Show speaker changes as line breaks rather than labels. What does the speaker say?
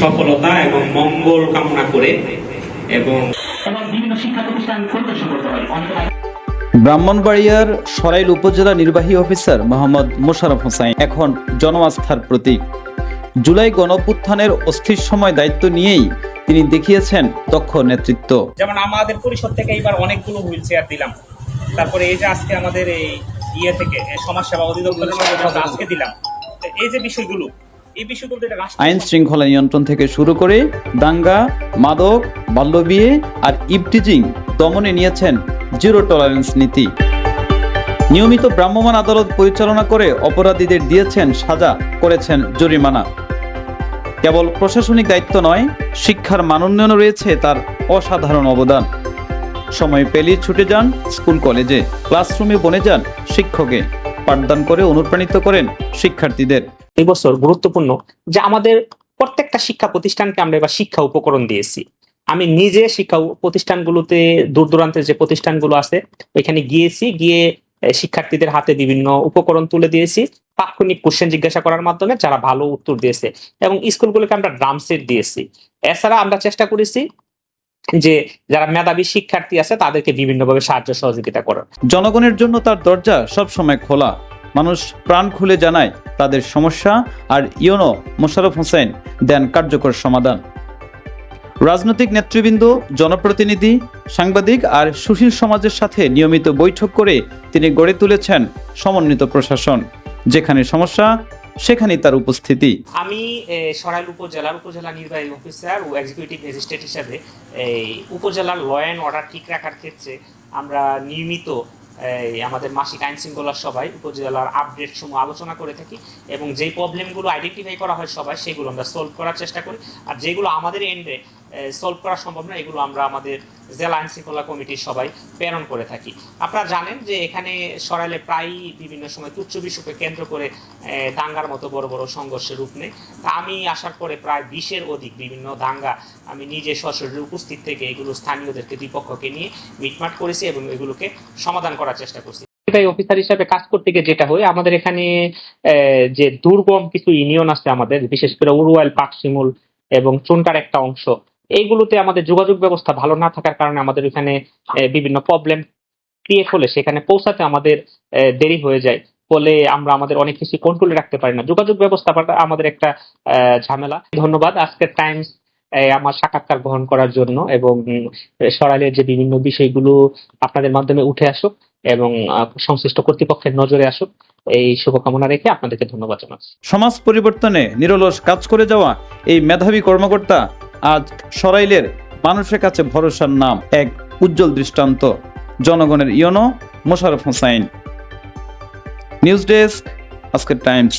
সফলতা এবং মঙ্গল কামনা করে এবং
এবং বিভিন্ন শিক্ষা প্রতিষ্ঠান পরিদর্শন করতে হয়
ব্রাহ্মণবাড়িয়ার সরাইল উপজেলা নির্বাহী অফিসার মোহাম্মদ মোশারফ হোসাইন এখন জনআস্থার প্রতীক। জুলাই গণপুত্থানের অস্থির সময় দায়িত্ব নিয়েই তিনি দেখিয়েছেন দক্ষ নেতৃত্ব।
যেমন আমাদের পরিষদ থেকে এইবার অনেকগুলো হুইল চেয়ার দিলাম। তারপরে এই যে আজকে আমাদের এই ইয়ে থেকে সমাজসেবা অধিদপ্তরের মাধ্যমে আজকে দিলাম এই যে বিষয়গুলো
আইন শৃঙ্খলা নিয়ন্ত্রণ থেকে শুরু করে দাঙ্গা মাদক বাল্যবিয়ে আর ইবটিজিং দমনে নিয়েছেন জিরো টলারেন্স নীতি। নিয়মিত ভ্রাম্যমাণ আদালত পরিচালনা করে অপরাধীদের দিয়েছেন সাজা করেছেন জরিমানা। কেবল প্রশাসনিক দায়িত্ব নয় শিক্ষার মানোন্নয়ন রয়েছে তার অসাধারণ অবদান। সময় পেলেই ছুটে যান স্কুল কলেজে ক্লাসরুমে বনে যান শিক্ষকে। পাঠদান করে অনুপ্রাণিত করেন শিক্ষার্থীদের।
এই বছর গুরুত্বপূর্ণ যে আমাদের প্রত্যেকটা শিক্ষা প্রতিষ্ঠানকে আমরা এবার শিক্ষা উপকরণ দিয়েছি। আমি নিজে শিক্ষা প্রতিষ্ঠানগুলোতে দূর দূরান্তের যে প্রতিষ্ঠানগুলো আছে ওইখানে গিয়েছি, গিয়ে শিক্ষার্থীদের হাতে বিভিন্ন উপকরণ তুলে দিয়েছি। তাৎক্ষণিক কোশ্চেন জিজ্ঞাসা করার মাধ্যমে যারা ভালো উত্তর দিয়েছে এবং স্কুলগুলোকে আমরা ড্রাম সেট দিয়েছি। এছাড়া আমরা চেষ্টা করেছি যে যারা মেধাবী শিক্ষার্থী আছে, তাদেরকে বিভিন্নভাবে সাহায্য সহযোগিতা করার।
জনগণের জন্য তার দরজা সবসময় খোলা। মানুষ প্রাণ খুলে জানায় তাদের সমস্যা আর ইয়োনো মোশারফ হোসেন দেন কার্যকর সমাধান। রাজনৈতিক নেতৃবৃন্দ, জনপ্রতিনিধি, সাংবাদিক আর সুশীল সমাজের সাথে নিয়মিত বৈঠক করে তিনি গড়ে তুলেছেন সমন্বিত প্রশাসন। যেখানে সমস্যা, সেখানেই তার উপস্থিতি।
আমি সরাইল উপজেলার উপজেলা নির্বাহী অফিসার ও এক্সিকিউটিভ ম্যাজিস্ট্রেট হিসাবে, এই, উপজেলার ল অ্যান্ড অর্ডার ঠিক রাখার ক্ষেত্রে আমরা নিয়মিত এই, আমাদের মাসিক আইন শৃঙ্খলার সভায় উপজেলার আপডেট সমূহ আলোচনা করে থাকি এবং যেই প্রবলেমগুলো আইডেন্টিফাই করা হয় সবাই সেগুলো আমরা সলভ করার চেষ্টা করি। আর যেগুলো আমাদের এন্ডে সলভ করা সম্ভব না, এগুলো আমরা আমাদের জেলা আইন শৃঙ্খলা কমিটির সবাই প্রেরণ করে থাকি। আপনারা জানেন যে এখানে সরাইলে প্রায়ই বিভিন্ন সময় তুচ্ছ বিষয়কে কেন্দ্র করে দাঙ্গার মতো বড় বড় সংঘর্ষের রূপ নেয়। তা আমি আসার পরে প্রায় বিশের অধিক বিভিন্ন দাঙ্গা আমি নিজে সশরীরে উপস্থিত থেকে এগুলো স্থানীয়দেরকে, দ্বিপক্ষকে নিয়ে মিটমাট করেছি এবং এগুলোকে সমাধান করার চেষ্টা করছি। অফিসার হিসাবে কাজ করতে গিয়ে যেটা হয়, আমাদের এখানে যে দুর্গম কিছু ইউনিয়ন আছে আমাদের, বিশেষ করে উরুয়াল পাকশিমুল এবং চুনটার একটা অংশ এইগুলোতে আমাদের যোগাযোগ ব্যবস্থা ভালো না থাকার কারণে আমাদের এখানে বিভিন্ন প্রবলেম ক্রিয়েট হলে সেখানে পৌঁছাতে আমাদের দেরি হয়ে যায়। ফলে আমরা আমাদের অনেক কিছু কন্ট্রোলে রাখতে পারি না। যোগাযোগ ব্যবস্থা আমাদের একটা ঝামেলা। ধন্যবাদ আজকের টাইমস আমার সাক্ষাৎকার গ্রহণ করার জন্য এবং উম, সরাইলের যে বিভিন্ন বিষয়গুলো আপনাদের মাধ্যমে উঠে আসুক এবং সংশ্লিষ্ট কর্তৃপক্ষের নজরে আসুক এই শুভকামনা রেখে আপনাদেরকে ধন্যবাদ জানাচ্ছি।
সমাজ পরিবর্তনে নিরলস কাজ করে যাওয়া এই মেধাবী কর্মকর্তা আজ সরাইলের মানুষের কাছে ভরসার নাম এক উজ্জ্বল দৃষ্টান্ত, জনগণের ইয়নো মোশারফ হোসাইন। নিউজ ডেস্ক, আজকের টাইমস।